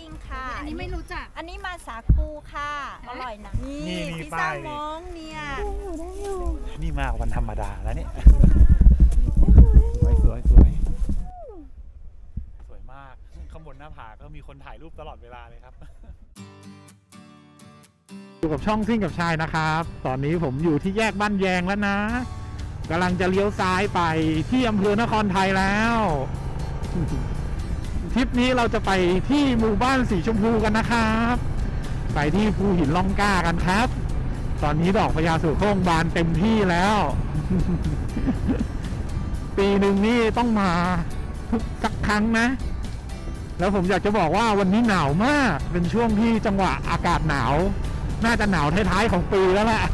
กิ้งค่ะ อันนี้ไม่รู้จัก อันนี้มาสาคูค่ะ อร่อยนะ นี่นี่มีพิซซ่าป้ายนี่มองเนี่ย นี่มาวันธรรมดาแล้วเนี่ย สวยสวยสวย สวยมาก ข้างบนหน้าผาก็มีคนถ่ายรูปตลอดเวลาเลยครับ อยู่กับช่องซิ่งกับชายนะครับ ตอนนี้ผมอยู่ที่แยกบ้านแยงแล้วนะกำลังจะเลี้ยวซ้ายไปที่อำเภอนครไทยแล้ว ทริปนี้เราจะไปที่หมู่บ้านสีชมพูกันนะครับ ไปที่ภูหินล่องกล้ากันครับ ตอนนี้ดอกพญาสุโค้งบานเต็มที่แล้ว ปีหนึ่งนี่ต้องมาทุกสักครั้งนะ แล้วผมอยากจะบอกว่าวันนี้หนาวมาก เป็นช่วงที่จังหวะอากาศหนาว น่าจะหนาวท้ายๆของปีแล้วแหละ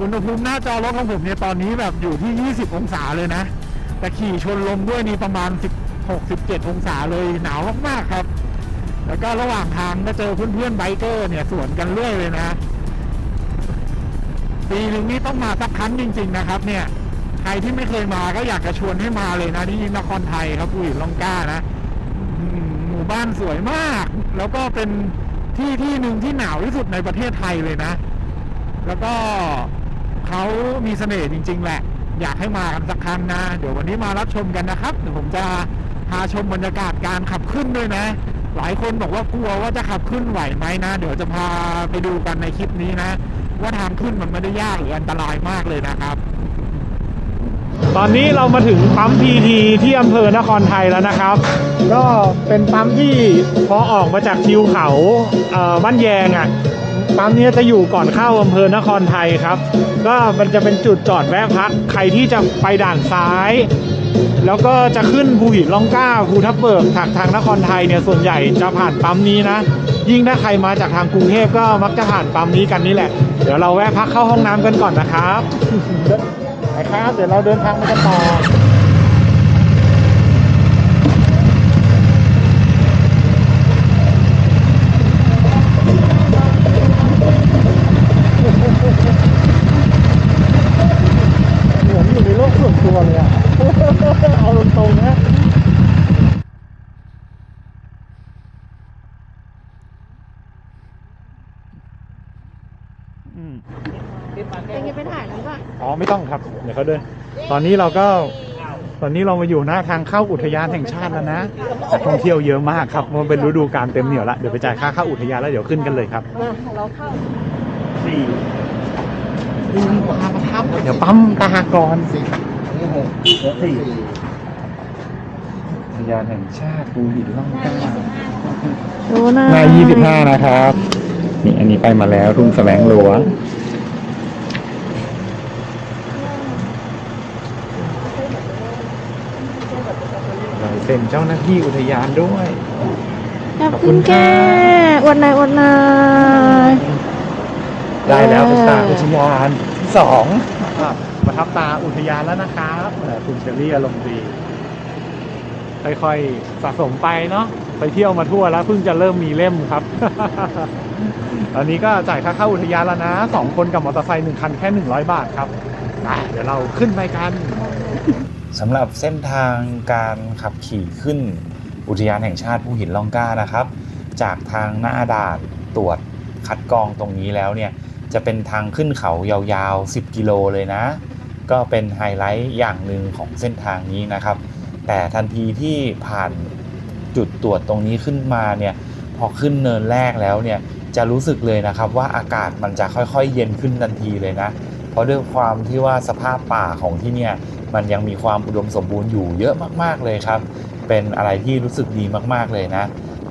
อุณหภูมิหน้าจอรถของผมเนี่ยตอนนี้แบบอยู่ที่ 20 องศาเลยนะ แต่ขี่ชนลมด้วยนี่ประมาณ 16 17 องศาเลยหนาวมากๆครับ แล้วก็ระหว่างทางก็เจอเพื่อนๆไบเกอร์เนี่ยสวนกันเรื่อยเลยนะ ปีหนึ่งนี่ต้องมาสักครั้งจริง ๆ นะครับ เนี่ยใครที่ไม่เคยมาก็อยากจะชวนให้มาเลยนะที่นครไทยครับผู้หินลองกล้านะหมู่บ้านสวยมาก แล้วก็เป็นที่ที่หนึ่งที่หนาวที่สุดในประเทศไทยเลยนะ แล้วก็เขามีเสน่ห์จริง ๆ แหละ อยากให้มากันสักครั้งนะ เดี๋ยววันนี้มารับชมกันนะครับ เดี๋ยวผมจะพาชมบรรยากาศการขับขึ้นด้วยนะ หลายคนบอกว่ากลัวว่าจะขับขึ้นไหวไหมนะ เดี๋ยวจะพาไปดูกันในคลิปนี้นะ ว่าทางขึ้นมันไม่ได้ยากหรืออันตรายมากเลยนะครับ ตอนนี้เรามาถึงปั๊มพีทีที่อำเภอนครไทยแล้วนะครับ ก็เป็นปั๊มที่พอออกมาจากทิวเขาเอ่อบ้านแยงอะ ปั๊มนี้จะอยู่ก่อนเข้าอำเภอนครไทยครับ ก็มันจะเป็นจุดจอดแวะพัก ใครที่จะไปด่านซ้าย แล้วก็จะขึ้นภูหินล่องก้าภูทับเบิกทางทางนครไทยเนี่ยส่วนใหญ่จะผ่านปั๊มนี้นะ ยิ่งถ้าใครมาจากทางกรุงเทพก็มักจะผ่านปั๊มนี้กันนี่แหละ เดี๋ยวเราแวะพักเข้าห้องน้ำกันก่อนนะครับไปครับ เดี๋ยวเราเดินทางไปกันต่อ ผมอยู่ในโลกส่วนตัวเลยอะ เอาตรงๆนะ อืม เป็นไงไปถ่ายแล้วป่ะ อ๋อไม่ต้องครับ เดี๋ยวเขาเดิน ตอนนี้เราก็ ตอนนี้เรามาอยู่หน้าทางเข้าอุทยานแห่งชาติแล้วนะนักท่องเที่ยวเยอะมากครับมันเป็นฤดูกาลเต็มเหนียวละ เดี๋ยวไปจ่ายค่าเข้าอุทยานแล้วเดี๋ยวขึ้นกันเลยครับมาเราเข้าสี่สี่ปลาประทับ เดี๋ยวปั๊มตากรสี่สี่อุทยานแห่งชาติภูหินล่องกล้าดูนะหน้านะครับ นี่อันนี้ไปมาแล้วทุ่งแสลงหลวงลาย เซ็นเจ้าหน้าที่อุทยานด้วย ขอบคุณแกอวดหน่อยอวดหน่อยได้แล้วเออเป็นตาอุทยานที่สองอะประทับตาอุทยานแล้วนะครับเออคุณเชอรี่อารมณ์ดีค่อยๆสะสมไปเนาะไปเที่ยวมาทั่วแล้วเพิ่งจะเริ่มมีเล่มครับ ตอนนี้ก็จ่ายค่าเข้าอุทยานแล้วนะสองคนกับมอเตอร์ไซค์หนึ่งคันแค่หนึ่งร้อยบาทครับไปเดี๋ยวเราขึ้นไปกัน สำหรับเส้นทางการขับขี่ขึ้นอุทยานแห่งชาติภูหินล่องกล้านะครับ จากทางหน้าด่านตรวจคัดกรองตรงนี้แล้วเนี่ยจะเป็นทางขึ้นเขายาวๆ 10 กิโลเลยนะ ก็เป็นไฮไลท์อย่างหนึ่งของเส้นทางนี้นะครับ แต่ทันทีที่ผ่านจุดตรวจตรงนี้ขึ้นมาเนี่ยพอขึ้นเนินแรกแล้วเนี่ยจะรู้สึกเลยนะครับว่าอากาศมันจะค่อยๆ เย็นขึ้นทันทีเลยนะ ราะด้วยความที่ว่าสภาพป่าของที่เนี่ยมันยังมีความอุดมสมบูรณ์อยู่เยอะมากๆเลยครับ เป็นอะไรที่รู้สึกดีมากๆเลยนะ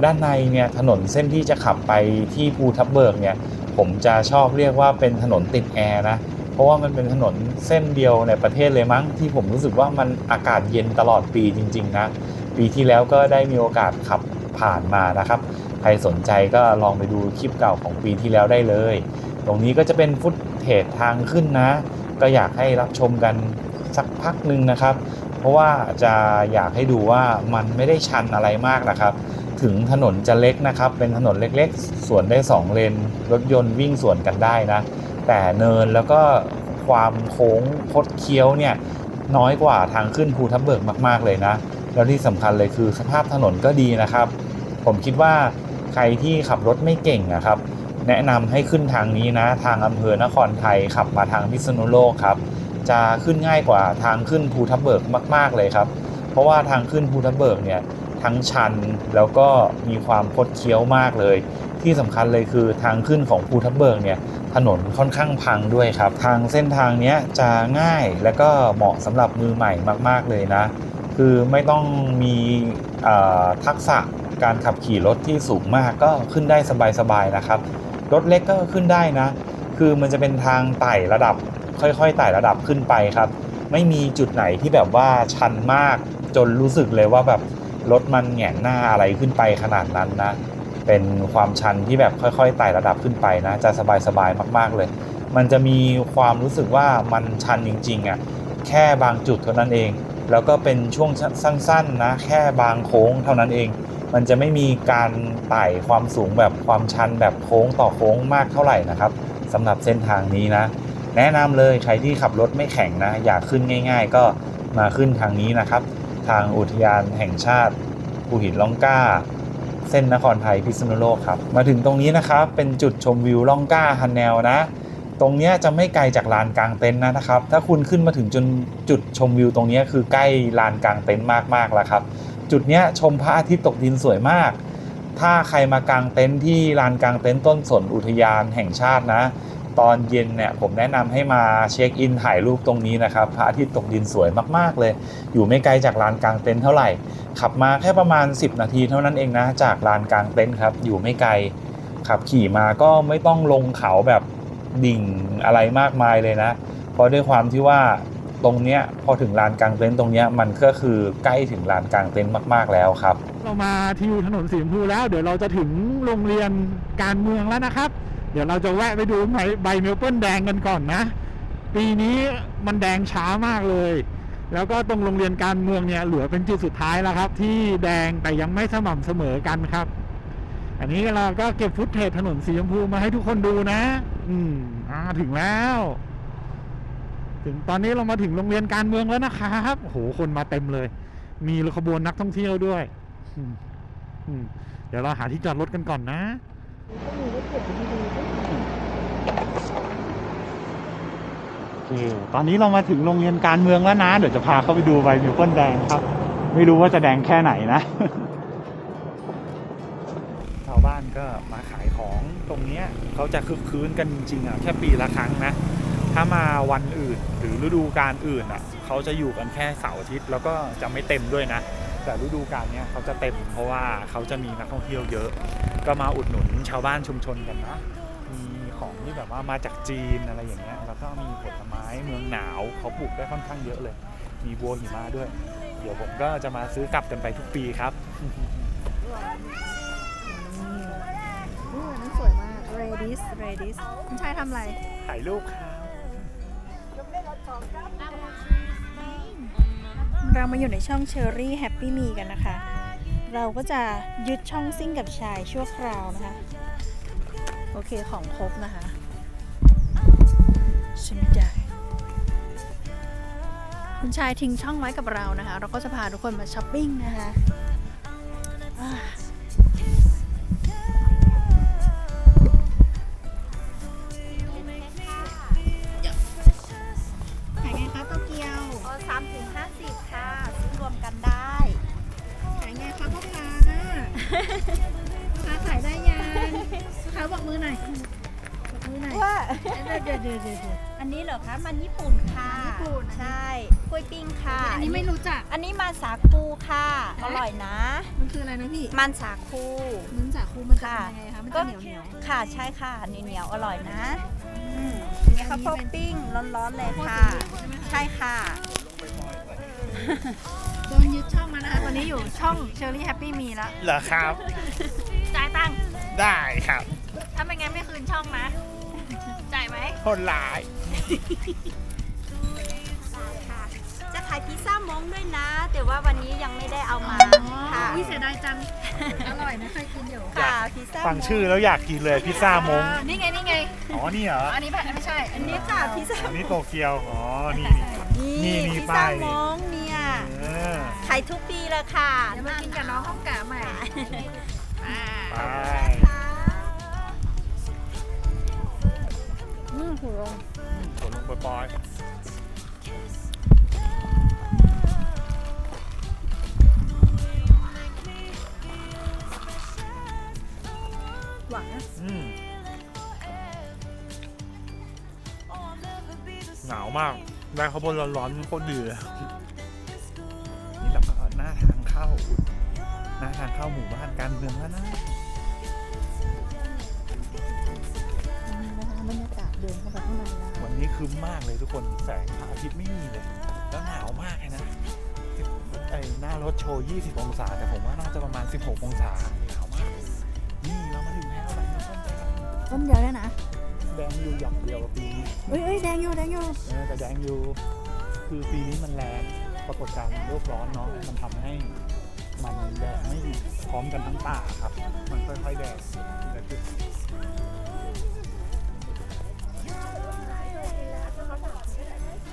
ด้านในเนี่ยถนนเส้นที่จะขับไปที่ภูทับเบิกเนี่ยผมจะชอบเรียกว่าเป็นถนนติดแอร์นะเพราะว่ามันเป็นถนนเส้นเดียวในประเทศเลยมั้ง ที่ผมรู้สึกว่ามันอากาศเย็นตลอดปีจริง ๆ นะ ปีที่แล้วก็ได้มีโอกาสขับผ่านมานะครับ ใครสนใจก็ลองไปดูคลิปเก่าของปีที่แล้วได้เลย ตรงนี้ก็จะเป็นฟุตเทจทางขึ้นนะ ก็อยากให้รับชมกันสักพักหนึ่งนะครับ เพราะว่าจะอยากให้ดูว่ามันไม่ได้ชันอะไรมากนะครับ ถึงถนนจะเล็กนะครับ เป็นถนนเล็กๆ สวนได้ 2 เลน รถยนต์วิ่งสวนกันได้นะ แต่เนินแล้วก็ความโค้งคดเคี้ยวเนี่ยน้อยกว่าทางขึ้นภูทับเบิกมากๆเลยนะ แล้วที่สำคัญเลยคือสภาพถนนก็ดีนะครับ ผมคิดว่าใครที่ขับรถไม่เก่งนะครับ แนะนำให้ขึ้นทางนี้นะ ทางอำเภอนครไทยขับมาทางพิษณุโลกครับ จะขึ้นง่ายกว่าทางขึ้นภูทับเบิกมาก ๆเลยครับ เพราะว่าทางขึ้นภูทับเบิกเนี่ยทั้งชันแล้วก็มีความคดเคี้ยวมากเลย ที่สำคัญเลยคือทางขึ้นของภูทับเบิกเนี่ยถนนค่อนข้างพังด้วยครับ ทางเส้นทางนี้จะง่ายและก็เหมาะสำหรับมือใหม่มาก ๆเลยนะ คือไม่ต้องมีทักษะการขับขี่รถที่สูงมากก็ขึ้นได้สบายๆนะครับ รถเล็กก็ขึ้นได้นะ คือมันจะเป็นทางไต่ระดับ ค่อยๆไต่ระดับขึ้นไปครับ ไม่มีจุดไหนที่แบบว่าชันมากจนรู้สึกเลยว่าแบบรถมันแหงหน้าอะไรขึ้นไปขนาดนั้นนะ เป็นความชันที่แบบค่อยๆไต่ระดับขึ้นไปนะ จะสบายๆมากๆเลย มันจะมีความรู้สึกว่ามันชันจริงๆอะ แค่บางจุดเท่านั้นเอง แล้วก็เป็นช่วงสั้นๆนะ แค่บางโค้งเท่านั้นเอง มันจะไม่มีการไต่ความสูงแบบความชันแบบโค้งต่อโค้งมากเท่าไหร่นะครับสำหรับเส้นทางนี้นะ แนะนำเลยใครที่ขับรถไม่แข็งนะ อยากขึ้นง่าย ๆ ก็มาขึ้นทางนี้นะครับ ทางอุทยานแห่งชาติภูหินล่องกล้า เส้นนครไทยพิษณุโลกครับมาถึงตรงนี้นะครับ เป็นจุดชมวิวล่องกล้าฮันแนลนะ ตรงนี้จะไม่ไกลจากลานกลางเต็นท์นะครับ ถ้าคุณขึ้นมาถึงจนจุดชมวิวตรงนี้คือใกล้ลานกลางเต็นท์มากๆแล้วครับ จุดเนี้ยชมพระอาทิตย์ตกดินสวยมาก ถ้าใครมากางเต็นท์ที่ลานกางเต็นท์ต้นสนอุทยานแห่งชาตินะ ตอนเย็นเนี่ยผมแนะนำให้มาเช็คอินถ่ายรูปตรงนี้นะครับพระอาทิตย์ตกดินสวยมากๆเลย อยู่ไม่ไกลจากลานกลางเต็นท์เท่าไหร่ ขับมาแค่ประมาณ 10 นาทีเท่านั้นเองนะจากลานกลางเต็นท์ครับอยู่ไม่ไกลขับขี่มาก็ไม่ต้องลงเขาแบบดิ่งอะไรมากมายเลยนะ เพราะด้วยความที่ว่า ตรงเนี้ยพอถึงลานกลางเต็นท์ตรงเนี้ยมันก็คือใกล้ถึงลานกลางเต็นท์มาก ๆแล้วครับ เรามาที่ถนนสีชมพูแล้ว เดี๋ยวเราจะถึงโรงเรียนการเมืองแล้วนะครับ เดี๋ยวเราจะแวะไปดูใบใบเมลเปิลแดงกันก่อนนะ ปีนี้มันแดงช้ามากเลย แล้วก็ตรงโรงเรียนการเมืองเนี่ยเหลือเป็นจุดสุดท้ายแล้วครับ ที่แดงแต่ยังไม่สม่ำเสมอกันครับ อันนี้เราก็เก็บฟุตเทจถนนสีชมพูมาให้ทุกคนดูนะ อืมอ่าถึงแล้ว ถึงตอนนี้เรามาถึงโรงเรียนการเมืองแล้วนะครับโอ้โหคนมาเต็มเลย มีขบวนนักท่องเที่ยวด้วยอืมอืมเดี๋ยวเราหาที่จอดรถกันก่อนนะโอเคตอนนี้เรามาถึงโรงเรียนการเมืองแล้วนะ เดี๋ยวจะพาเข้าไปดูใบมิวเปิลแดงครับ ไม่รู้ว่าจะแดงแค่ไหนนะ ชาวบ้านก็มาขายของตรงเนี้ยเขาจะคึกคืนกันจริงๆอะแค่ปีละครั้งนะ ถ้ามาวันอื่นหรือฤดูกาลอื่นอะเขาจะอยู่กันแค่เสาร์อาทิตย์แล้วก็จะไม่เต็มด้วยนะ แต่ฤดูกาลเนี้ยเขาจะเต็มเพราะว่าเขาจะมีนักท่องเที่ยวเยอะ ก็มาอุดหนุนชาวบ้านชุมชนกันนะมีของที่แบบว่ามาจากจีนอะไรอย่างเงี้ยแล้วก็มีผลไม้เมืองหนาวเขาปลูกได้ค่อนข้างเยอะเลย มีบัวหิมะด้วย เดี๋ยวผมก็จะมาซื้อกลับกันไปทุกปีครับอู้อันนั้นสวยมาก Redis Redis คุณชายทำอะไร ถ่ายรูปครับ เรามาอยู่ในช่อง Cherry Happy Me กันนะคะ เราก็จะยึดช่องซิ่งกับชายชั่วคราวนะคะ โอเคของครบนะคะฉันไม่ได้คุณชายทิ้งช่องไว้กับเรานะคะ เราก็จะพาทุกคนมาช้อปปิ้งนะคะ ค่ะญี่ปุ่น ใช่กล้วยปิ้งค่ะอันนี้ไม่รู้จัก อันนี้มันสาคูค่ะ อร่อยนะ มันคืออะไรนะพี่ มันสาคูมึนสาคูมันจะค่ะเป็นยังไงคะ มันก็จะเหนียวเหนียวค่ะใช่ค่ะเหนียวเหนียวๆอร่อยนะอืมอย่างเงี้ยข้าวโพดปิ้งร้อนๆเลยค่ะ ใช่ค่ะโดนยึดช่องมานะคะตอนนี้อยู่ช่อง Cherry Happy Me แล้วเหรอครับ จ่ายตังค์ได้ครับ ถ้าไม่งั้นไม่คืนช่องนะ จ่ายไหมคนหลายค่ะจะขายพิซซ่ามงด้วยนะ แต่ว่าวันนี้ยังไม่ได้เอามาค่ะวิเสียดายจัง อร่อยนะเคยกินอยู่ค่ะพิซซ่าฟังชื่อแล้วอยากกินเลยพิซซ่ามงอ่านี่ไงนี่ไง อ๋อ นี่เหรอ อันนี้ไม่ใช่ อัอันนนี้นี้ค่ะพิซซ่าอันนี้โตเกียว อ๋อ นี่นี่นี่นี่พิซซ่าป้ายนี่มงเนี่ยเออขายทุกปีเลยค่ะเดี๋ยวมากินกับน้องข้าวกาใหม่ไปอืมหูลงฝนลงปล่อย หวานนะๆอืมหนาวมากได้ข้าวโพดร้อนๆโคตรดีเลยนี่เราก็หน้าทางเข้า หน้าทางเข้าหมู่บ้านการเมืองแล้วนะนี่นะคะบรรยากาศเดินเข้าไปข้างในนะวันนี้ครึ้มมากเลยทุกคนแสงพระอาทิตย์ไม่มีเลย แล้วหนาวมากเลยนะไอ้หน้ารถโชว์ 20 องศา แต่ผมว่าน่าจะประมาณ 16 องศา ต้นเดียวได้นะ แดงอยู่หย่อมเดียวกับปีนี้เอ้ยเอ้ยแดงอยู่แดงอยู่ เออแต่แดงอยู่คือปีนี้มันแรงปรากฏการณ์โลกร้อนเนาะมันทำให้มันแดงไม่พร้อมกันทั้งป่าครับ มันค่อยๆแดงทีละจุด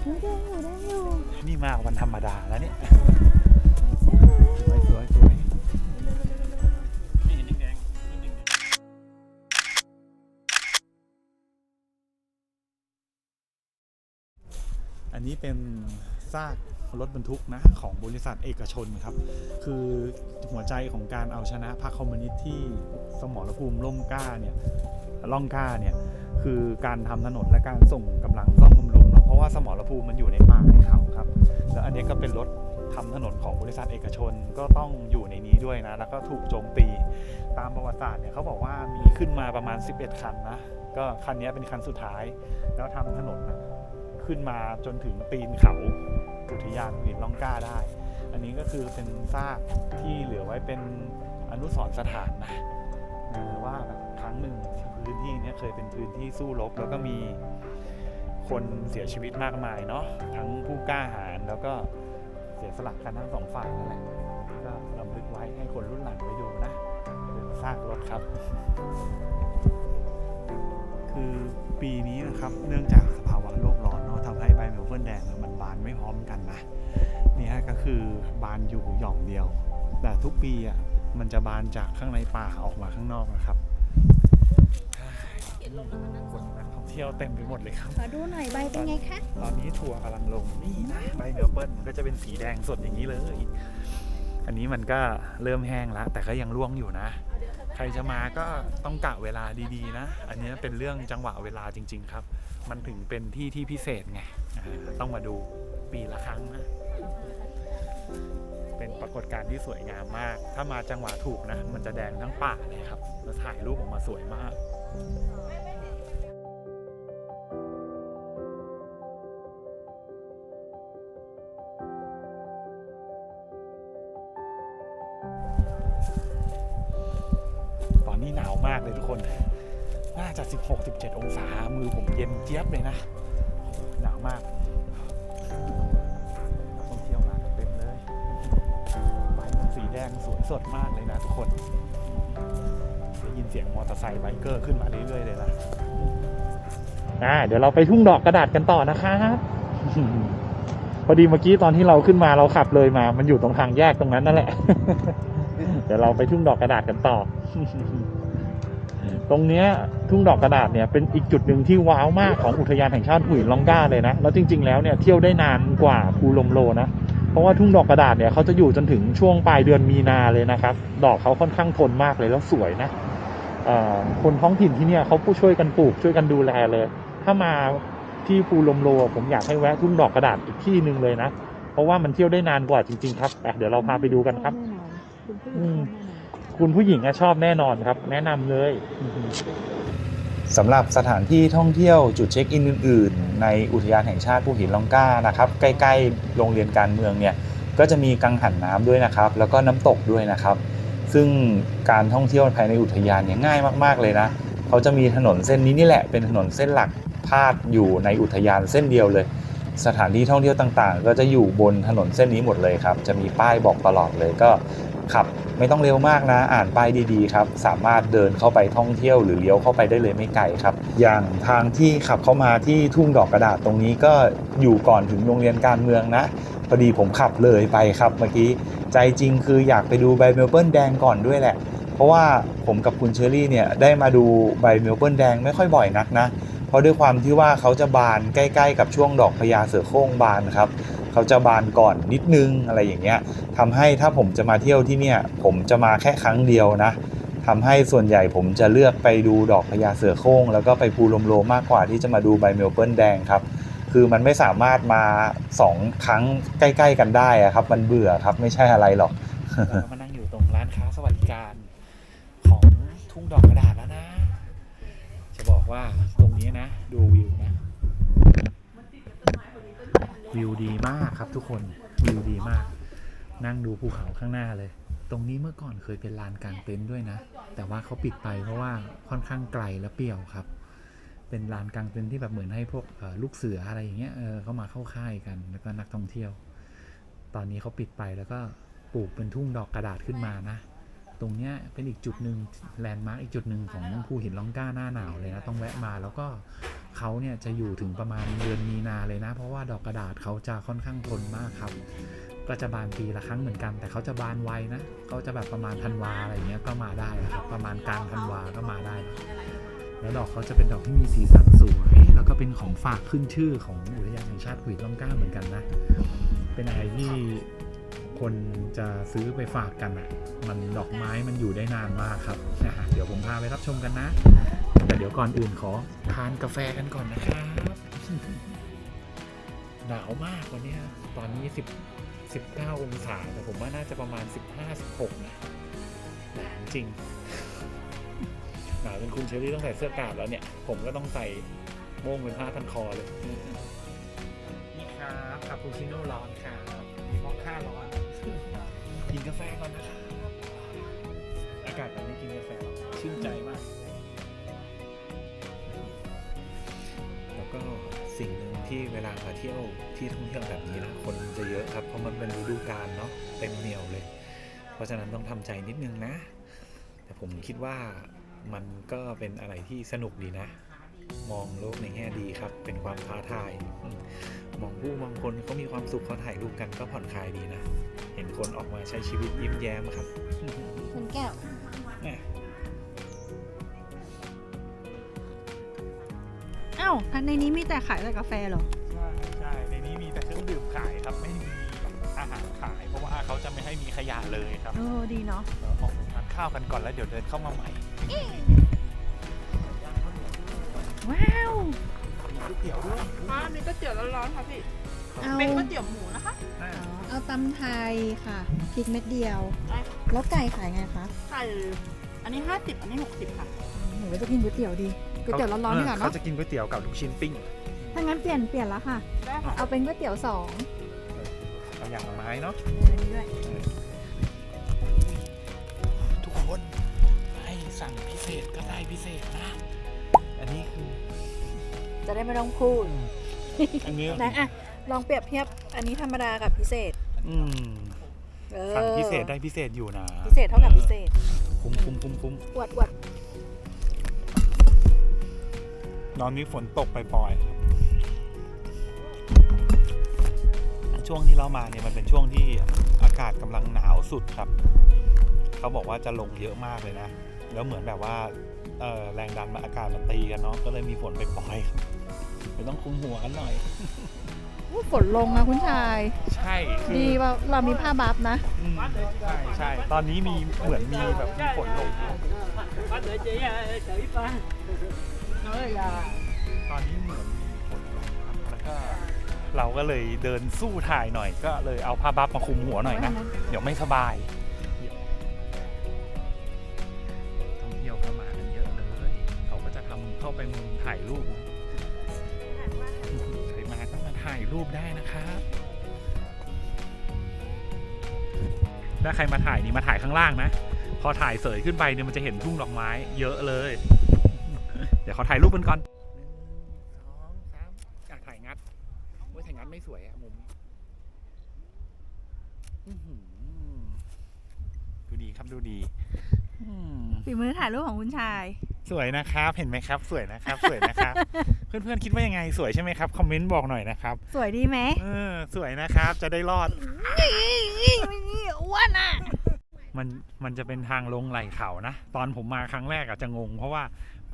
เฮ้ยแดงอยู่แดงอยู่นี่มากวันธรรมดาแล้วเนี่ย สวยสวยสวย นี้เป็นซากรถบรรทุกนะของบริษัทเอกชนครับ คือหัวใจของการเอาชนะพรรคคอมมิวนิสต์ที่สมรภูมิล่มกล้าเนี่ยล่องกล้าเนี่ยคือการทำถนนและการส่งกำลังซ่อมบำรุงเนาะเพราะว่าสมรภูมิมันอยู่ในป่าในเขาครับ แล้วอันนี้ก็เป็นรถทำถนนของบริษัทเอกชนก็ต้องอยู่ในนี้ด้วยนะ แล้วก็ถูกโจมตีตามประวัติศาสตร์เนี่ยเขาบอกว่ามีขึ้นมาประมาณ 11 คันนะก็คันนี้เป็นคันสุดท้าย แล้วทำถนนนะ ขึ้นมาจนถึงตีนเขาอุทยานหินล่องกล้าได้ อันนี้ก็คือเป็นซากที่เหลือไว้เป็นอนุสรณ์สถานนะว่าครั้งหนึ่งพื้นที่นี้เคยเป็นพื้นที่สู้รบแล้วก็มีคนเสียชีวิตมากมายเนาะทั้งผู้กล้าหาญแล้วก็เสียสละกันทั้งสองฝ่ายนั่นแหละก็ลำลึกไว้ให้คนรุ่นหลังไว้ดูนะเป็นซากรถครับ คือปีนี้นะครับ เนื่องจากสภาวะโลกร้อนเนาะทำให้ใบเมลเฟิลแดงอะมันบานไม่พร้อมกันนะนี่ฮะก็คือบานอยู่หย่อมเดียว แต่ทุกปีอะมันจะบานจากข้างในป่าออกมาข้างนอกนะครับคนนักท่องเที่ยวเต็มไปหมดเลยครับขอดูหน่อยใบเป็นไงคะ ตอนนี้ทัวร์กำลังลงนี่นะใบเมลเปิลมันก็จะเป็นสีแดงสดอย่างนี้เลย อันนี้มันก็เริ่มแห้งแล้วแต่ก็ยังร่วงอยู่นะ ใครจะมาก็ต้องกะเวลาดีๆนะ อันนี้เป็นเรื่องจังหวะเวลาจริง ๆ ครับ มันถึงเป็นที่ที่พิเศษไงต้องมาดูปีละครั้งนะเป็นปรากฏการณ์ที่สวยงามมาก ถ้ามาจังหวะถูกนะ มันจะแดงทั้งป่าเลยครับแล้วถ่ายรูปออกมาสวยมาก น่าจะ 16-17 องศา มือผมเย็นเจี๊ยบเลยนะ หนาวมากนักท่องเที่ยวมากันเต็มเลยใบมันสีแดงสวยสดมากเลยนะทุกคน ได้ยินเสียงมอเตอร์ไซค์ไบเกอร์ขึ้นมาเรื่อยๆเลยนะอ่าเดี๋ยวเราไปทุ่งดอกกระดาษกันต่อนะครับพอดีเมื่อกี้ตอนที่เราขึ้นมาเราขับเลยมา มันอยู่ตรงทางแยกตรงนั้นนั่นแหละ เดี๋ยวเราไปทุ่งดอกกระดาษกันต่อ ตรงเนี้ยทุ่งดอกกระดาษเนี่ยเป็นอีกจุดหนึ่งที่ว้าวมากของอุทยานแห่งชาติหุยลองก้าเลยนะ แล้วจริง ๆ แล้วเนี่ยเที่ยวได้นานกว่าภูลมโลนะ เพราะว่าทุ่งดอกกระดาษเนี่ยเขาจะอยู่จนถึงช่วงปลายเดือนมีนาเลยนะครับ ดอกเขาค่อนข้างทนมากเลยแล้วสวยนะเอ่อคนท้องถิ่นที่เนี่ยเขาผู้ช่วยกันปลูกช่วยกันดูแลเลย ถ้ามาที่ภูลมโลผมอยากให้แวะทุ่งดอกกระดาษอีกที่หนึ่งเลยนะ เพราะว่ามันเที่ยวได้นานกว่าจริง ๆ ครับอะเดี๋ยวเราพาไปดูกันครับแน่นอน คุณผู้หญิงอะชอบแน่นอนครับ แนะนำเลยสำหรับสถานที่ท่องเที่ยวจุดเช็คอินอื่น ๆ ในอุทยานแห่งชาติภูหินล่องกล้านะครับ ใกล้ๆโรงเรียนการเมืองเนี่ยก็จะมีกังหันน้ำด้วยนะครับ แล้วก็น้ำตกด้วยนะครับ ซึ่งการท่องเที่ยวภายในอุทยานเนี่ยง่ายมากๆเลยนะเขาจะมีถนนเส้นนี้นี่แหละเป็นถนนเส้นหลักพาดอยู่ในอุทยานเส้นเดียวเลย สถานที่ท่องเที่ยวต่างๆ ก็จะอยู่บนถนนเส้นนี้หมดเลยครับ จะมีป้ายบอกตลอดเลยก็ ขับไม่ต้องเร็วมากนะ อ่านป้ายดีๆครับสามารถเดินเข้าไปท่องเที่ยวหรือเลี้ยวเข้าไปได้เลยไม่ไกลครับ อย่างทางที่ขับเข้ามาที่ทุ่งดอกกระดาษตรงนี้ก็อยู่ก่อนถึงโรงเรียนการเมืองนะพอดีผมขับเลยไปครับเมื่อกี้ใจจริงคืออยากไปดูใบเมลเบิร์นแดงก่อนด้วยแหละ เพราะว่าผมกับคุณเชอรี่เนี่ยได้มาดูใบเมลเบิร์นแดงไม่ค่อยบ่อยนักนะ เพราะด้วยความที่ว่าเขาจะบานใกล้ ๆ กับช่วงดอกพญาเสือโคร่งบานครับ เขาจะบานก่อนนิดนึงอะไรอย่างเงี้ยทำให้ถ้าผมจะมาเที่ยวที่เนี่ย ผมจะมาแค่ครั้งเดียวนะทำให้ส่วนใหญ่ผมจะเลือกไปดูดอกพญาเสือโคร่งแล้วก็ไปภูลมโลมากกว่าที่จะมาดูใบเมลเบิร์นแดงครับคือมันไม่สามารถมาสองครั้งใกล้ ๆ กันได้ครับ มันเบื่อครับไม่ใช่อะไรหรอกเรามานั่งอยู่ตรงร้านค้าสวัสดิการของทุ่งดอกกระดาษแล้วนะ จะบอกว่าตรงนี้นะ ดูวิวนะ วิวดีมากครับทุกคนวิวดีมาก นั่งดูภูเขาข้างหน้าเลย ตรงนี้เมื่อก่อนเคยเป็นลานกลางเต็นท์ด้วยนะ แต่ว่าเขาปิดไปเพราะว่าค่อนข้างไกลและเปี่ยวครับ เป็นลานกลางเต็นท์ที่แบบเหมือนให้พวกลูกเสืออะไรอย่างเงี้ยเออเขามาเข้าค่ายกันแล้วก็นักท่องเที่ยว ตอนนี้เขาปิดไปแล้วก็ปลูกเป็นทุ่งดอกกระดาษขึ้นมานะ ตรงเนี้ยเป็นอีกจุดหนึ่งแลนด์มาร์กอีกจุดหนึ่งของภูหินล่องกล้าหน้าหนาวเลยนะ ต้องแวะมาแล้วก็เขาเนี่ยจะอยู่ถึงประมาณเดือนมีนาเลยนะ เพราะว่าดอกกระดาษเขาจะค่อนข้างทนมากครับ ก็จะบานปีละครั้งเหมือนกัน แต่เขาจะบานไวนะเขาจะแบบประมาณธันวาอะไรเงี้ยก็มาได้ครับประมาณกลางธันวาก็มาได้แล้วแล้วดอกเขาจะเป็นดอกที่มีสีสันสวยแล้วก็เป็นของฝากขึ้นชื่อของอุทยานแห่งชาติภูหินล่องกล้าเหมือนกันนะ เป็นอะไรที่ คนจะซื้อไปฝากกันอะ มันดอกไม้มันอยู่ได้นานมากครับอะเดี๋ยวผมพาไปรับชมกันนะ แต่เดี๋ยวก่อนอื่นขอทานกาแฟกันก่อนนะครับ หนาวมากวันเนี้ยตอนนี้10 19องศาแต่ผมว่าน่าจะประมาณ 15 16นะหนาวจริงหนาวจนคุณเชอรี่ต้องใส่เสื้อกาดแล้วเนี่ย ผมก็ต้องใส่โม่งเป็นผ้าพันคอเลย นี่ครับคาปูชิโน่ร้อนครับมีมอคค่าร้อน กาแฟก่อนนะครับอากาศแบบนี้กินกาแฟชื่นใจมาก แล้วก็สิ่งหนึ่งที่เวลามาเที่ยวที่ท่องเที่ยวแบบนี้นะคนจะเยอะครับเพราะมันเป็นฤดูกาลเนาะเต็มเหนียวเลย เพราะฉะนั้นต้องทำใจนิดนึงนะ แต่ผมคิดว่ามันก็เป็นอะไรที่สนุกดีนะ มองโลกในแง่ดีครับ เป็นความท้าทายอืมมองผู้บางคนเขามีความสุขเขาถ่ายรูปกันก็ผ่อนคลายดีนะ เห็นคนออกมาใช้ชีวิตยิ้มแย้มครับคุณแก้วแหม่เอ้าในนี้มีแต่ขายแต่กาแฟเหรอ ใช่ใช่ในนี้มีแต่เครื่องดื่มขายครับไม่มีอาหารขาย เพราะว่าเขาจะไม่ให้มีขยะเลยครับ เออดีเนาะเดี๋ยวออกไปทานข้าวกันก่อนแล้วเดี๋ยวเดินเข้ามาใหม่ ว้าวมีก๋วยเตี๋ยวด้วยอ่ามีก๋วยเตี๋ยวร้อนๆค่ะพี่ เอาเป็นก๋วยเตี๋ยวหมูนะคะ อ่าเอาตำไทยค่ะพริกเม็ดเดียว ได้ค่ะแล้วไก่ขายไงคะไข่อันนี้ 50 อันนี้ 60 ค่ะ หนูก็จะกินก๋วยเตี๋ยวดีก๋วยเตี๋ยวร้อนๆดีกว่าเขาเนาะจะกินก๋วยเตี๋ยวกับลูกชิ้นปิ้งถ้างั้นเปลี่ยนเปลี่ยนแล้วค่ะ ได้ค่ะเอาเป็นก๋วยเตี๋ยวสองเอาอย่างละไม้เนาะเออนี่ด้วยทุกคนให้สั่งพิเศษก็ได้พิเศษนะ อันนี้คือจะได้ไม่ต้องพูดอันนี้นะอะลองเปรียบเทียบอันนี้ธรรมดากับพิเศษอืมเออสั่งพิเศษได้พิเศษอยู่นะพิเศษเท่ากับพิเศษคุ้มคุ้มคุ้มคุ้มอวดอวดตอนนี้ฝนตกปล่อยๆครับช่วงที่เรามาเนี่ยมันเป็นช่วงที่อากาศกำลังหนาวสุดครับ เขาบอกว่าจะลงเยอะมากเลยนะ แล้วเหมือนแบบว่าเออ แรงดันมาอากาศมันตีกันเนาะก็เลยมีฝนไปปล่อยๆครับเดี๋ยวต้องคุมหัวกันหน่อยอุ๊ยฝนลงนะคุณชาย ใช่คือดีว่าเรามีผ้าบัฟนะ อืมใช่ใช่ตอนนี้มีเหมือนมีแบบมีฝนลงตอนนี้เหมือนมีฝนลงครับแล้วก็เราก็เลยเดินสู้ถ่ายหน่อย ก็เลยเอาผ้าบัฟมาคลุมหัวหน่อยนะ เดี๋ยวไม่สบาย ถ้าใครมาถ่ายนี่มาถ่ายข้างล่างนะ พอถ่ายเสยขึ้นไปเนี่ยมันจะเห็นทุ่งดอกไม้เยอะเลย เดี๋ยวขอถ่ายรูปกันก่อนหนึ่งสองสามอยากถ่ายงัดเว้ยถ่ายงัดไม่สวยอะมุมนี้อื้อหือดูดีครับดูดีอืมฝีมือถ่ายรูปของคุณชาย สวยนะครับ เห็นไหมครับ สวยนะครับ สวยนะครับ เพื่อนๆคิดว่ายังไงสวยใช่ไหมครับ คอมเมนต์บอกหน่อยนะครับ สวยดีไหมเออสวยนะครับ จะได้รอด อ้วนอะ มันมันจะเป็นทางลงไหล่เขานะ ตอนผมมาครั้งแรกอาจจะงง เพราะว่า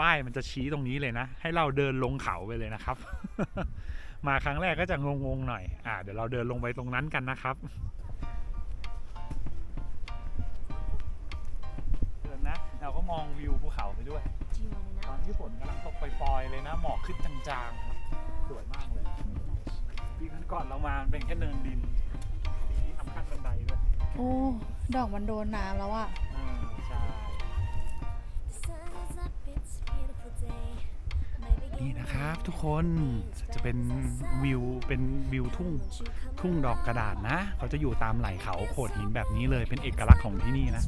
ป้ายมันจะชี้ตรงนี้เลยนะ ให้เราเดินลงเขาไปเลยนะครับ มาครั้งแรกก็จะงงๆหน่อย อ่าเดี๋ยวเราเดินลงไปตรงนั้นกันนะครับเดินนะ เราก็มองวิวภูเขาไปด้วยตอนที่ฝนกำลังตกปล่อยๆเลยนะ หมอกขึ้นจางๆครับสวยมากเลยปีก่อนเรามามันเป็นแค่เนินดินปีนี้ทำขั้นบันไดด้วย โอ้ ดอกมันโดนน้ำแล้วอะอ่าใช่ นี่นะครับทุกคนจะเป็นวิวเป็นวิวทุ่งทุ่งดอกกระดาษนะ เขาจะอยู่ตามไหล่เขาโขดหินแบบนี้เลยเป็นเอกลักษณ์ของที่นี่นะ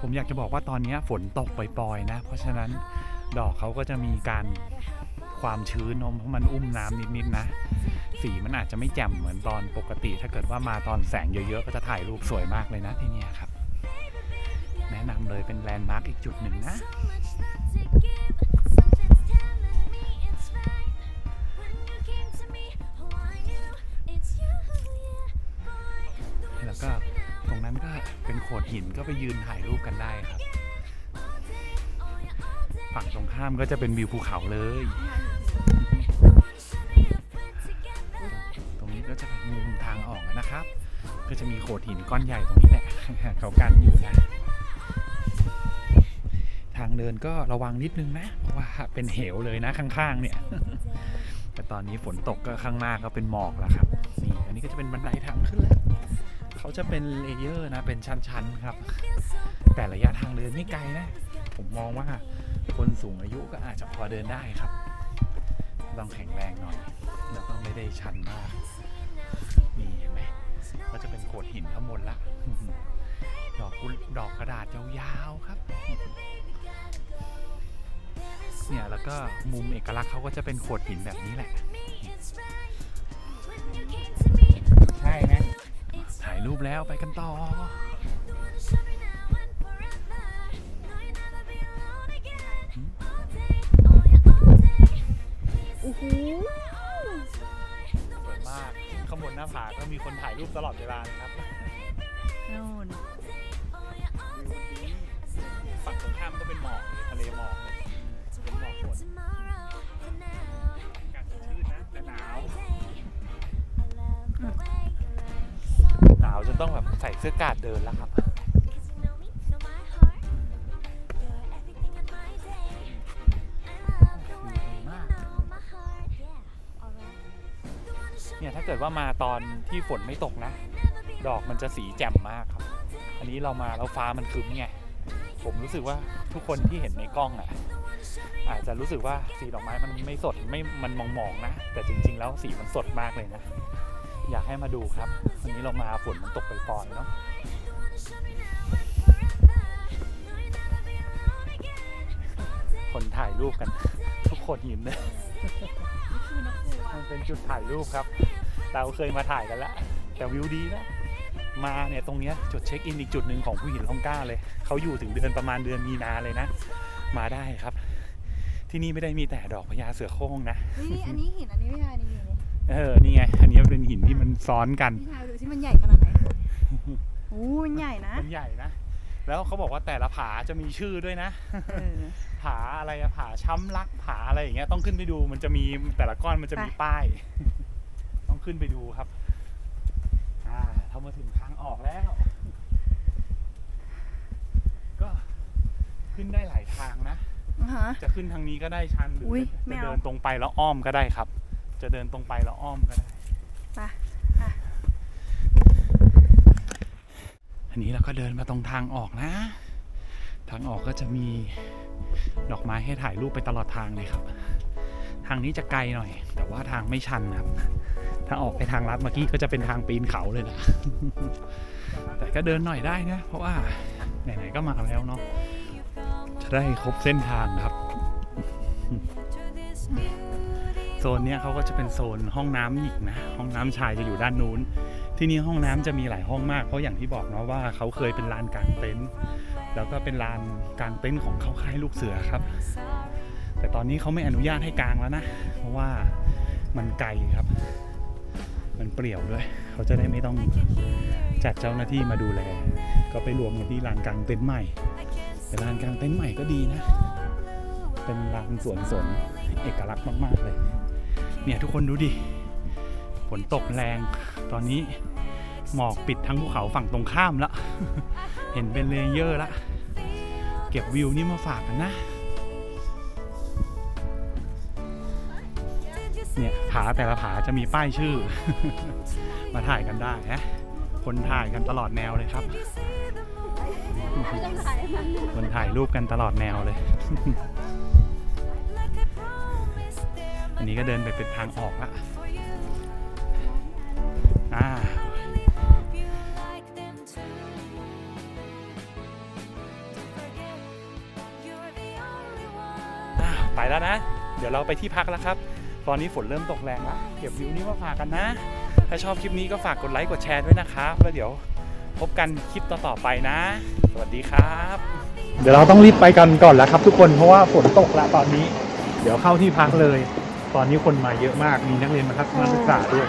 ผมอยากจะบอกว่าตอนนี้ฝนตกปล่อยๆนะ เพราะฉะนั้นดอกเขาก็จะมีการความชื้นเนอะเพราะมันอุ้มน้ำนิดๆนะ สีมันอาจจะไม่แจ่มเหมือนตอนปกติ ถ้าเกิดว่ามาตอนแสงเยอะๆ ก็จะถ่ายรูปสวยมากเลยนะที่เนี่ยครับ แนะนำเลยเป็นแลนด์มาร์กอีกจุดหนึ่งนะแล้วก็ตรงนั้นก็เป็นโขดหินก็ไปยืนถ่ายรูปกันได้ครับ ฝั่งตรงข้ามก็จะเป็นวิวภูเขาเลย นะครับ ก็จะมีโขดหินก้อนใหญ่ตรงนี้แหละเขากันอยู่นะ ทางเดินก็ระวังนิดนึงนะ เพราะว่าเป็นเหวเลยนะข้างๆ เนี่ย แต่ตอนนี้ฝนตกก็ข้างหน้าก็เป็นหมอกแล้วครับ นี่อันนี้ก็จะเป็นบันไดทางขึ้นแล้วเขาจะเป็นเลเยอร์นะ เป็นชั้นๆครับ แต่ระยะทางเดินไม่ไกลนะ ผมมองว่าคนสูงอายุก็อาจจะพอเดินได้ครับ ต้องแข็งแรงหน่อย แล้วก็ไม่ได้ชันมาก ก็จะเป็นโขดหินข้างบนละ ดอกกุหลดอกกระดาษยาวๆครับ เนี่ยแล้วก็มุมเอกลักษณ์เขาก็จะเป็นโขดหินแบบนี้แหละ ใช่ไหมถ่ายรูปแล้วไปกันต่อโอ้โหสวยมาก ข้างบนหน้าผาก็มีคนถ่ายรูปตลอดเวลานะครับนู่นฝั่งตรงข้ามก็เป็นหมอกเลยทะเลหมอกเลยเป็นหมอกฝนอากาศสดชื่นนะแต่หนาวหนาวจนต้องแบบใส่เสื้อกาดเดินแล้วครับ ว่ามาตอนที่ฝนไม่ตกนะ ดอกมันจะสีแจ่มมากครับ อันนี้เรามาแล้วฟ้ามันครึ้มไง ผมรู้สึกว่าทุกคนที่เห็นในกล้องอะ อาจจะรู้สึกว่าสีดอกไม้มันไม่สดไม่มันมองๆนะ แต่จริง ๆ แล้วสีมันสดมากเลยนะ อยากให้มาดูครับ วันนี้เรามาฝนมันตกปล่อยๆเนาะคนถ่ายรูปกัน ทุกคนหินเลยมันเป็นจุดถ่ายรูปครับ เราเคยมาถ่ายกันแล้ว แต่วิวดีนะ มาเนี่ยตรงเนี้ยจุดเช็คอินอีกจุดหนึ่งของผู้หินล่องกล้าเลย เขาอยู่ถึงเดือนประมาณเดือนมีนาเลยนะ มาได้ครับ ที่นี่ไม่ได้มีแต่ดอกพญาเสือโคร่งนะ นี่อันนี้หินอันนี้พี่ชายนี่อยู่นี่เออ นี่ไง อันนี้เป็นหินที่มันซ้อนกัน พี่ชายดูที่มันใหญ่ขนาดไหนโอ้มันใหญ่นะ มันใหญ่นะ แล้วเขาบอกว่าแต่ละผาจะมีชื่อด้วยนะเออผาอะไรอะผาช้ำรักผาอะไรอย่างเงี้ย ต้องขึ้นไปดู มันจะมีแต่ละก้อนมันจะมีไปป้ายต้อง ขึ้นไปดูครับอ่าเรามาถึงทางออกแล้ว ก็ขึ้นได้หลายทางนะ อ่าฮะ จะขึ้นทางนี้ก็ได้ชันหรืออยไม่จะเอา เดินตรงไปแล้วอ้อมก็ได้ครับ จะเดินตรงไปแล้วอ้อมก็ได้ ไปอะอันนี้เราก็เดินมาตรงทางออกนะ ทางออกก็จะมีดอกไม้ให้ถ่ายรูปไปตลอดทางเลยครับ ทางนี้จะไกลหน่อย แต่ว่าทางไม่ชันครับ ถ้าออกไปทางลัดเมื่อกี้ก็จะเป็นทางปีนเขาเลยนะ แต่ก็เดินหน่อยได้นะ เพราะว่าไหนๆก็มาแล้วเนาะ จะได้ครบเส้นทางครับ โซนเนี้ยเขาก็จะเป็นโซนห้องน้ำหญิงนะ ห้องน้ำชายจะอยู่ด้านนู้น ที่นี่ห้องน้ำจะมีหลายห้องมาก เพราะอย่างที่บอกเนาะว่าเขาเคยเป็นลานกลางเต็นท์ แล้วก็เป็นลานกลางเต็นท์ของเขาค่ายลูกเสือครับ แต่ตอนนี้เขาไม่อนุญาตให้กางแล้วนะ เพราะว่ามันไกลครับ มันเปลี่ยวด้วย เขาจะได้ไม่ต้องจัดเจ้าหน้าที่มาดูแล ก็ไปรวมกันที่ลานกลางเต็นท์ใหม่แต่ลานกลางเต็นท์ใหม่ก็ดีนะ เป็นลานสวนสนเอกลักษณ์มาก ๆ เลย เนี่ยทุกคนดูดิ ฝนตกแรง ตอนนี้หมอกปิดทั้งภูเขาฝั่งตรงข้ามแล้วเห็นเป็นเลเยอร์ละ เก็บวิวนี่มาฝากกันนะาแต่ละผาจะมีป้ายชื่อ มาถ่ายกันได้นะคนถ่ายกันตลอดแนวเลยครับ คนถ่ายรูปกันตลอดแนวเลย อันนี้ก็เดินไปเป็นทางออกละอ่าอะไปแล้วนะ เดี๋ยวเราไปที่พักแล้วครับ ตอนนี้ฝนเริ่มตกแรงแล้วเก็บวิวนี้มาฝากกันนะ ถ้าชอบคลิปนี้ก็ฝากกดไลค์กดแชร์ด้วยนะครับแล้วเดี๋ยวพบกันคลิปต่อๆไปนะ สวัสดีครับ เดี๋ยวเราต้องรีบไปกันก่อนแล้วครับ ทุกคนเพราะว่าฝนตกแล้วตอนนี้ เดี๋ยวเข้าที่พักเลย ตอนนี้คนมาเยอะมากมีนักเรียนมาทัศนศึกษาด้วย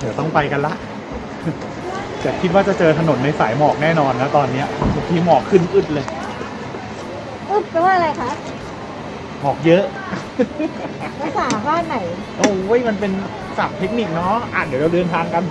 เดี๋ยวต้องไปกันละแต่คิดว่าจะเจอถนนในสายหมอกแน่นอนนะตอนเนี้ยเมื่อกี้หมอกขึ้นอึดเลย อึ๊บแปลว่าอะไรคะหมอกเยอะ ภาษาบ้านไหน โอ้ยมันเป็นศัพท์เทคนิคเนาะ อะ เดี๋ยวเราเดินทางกัน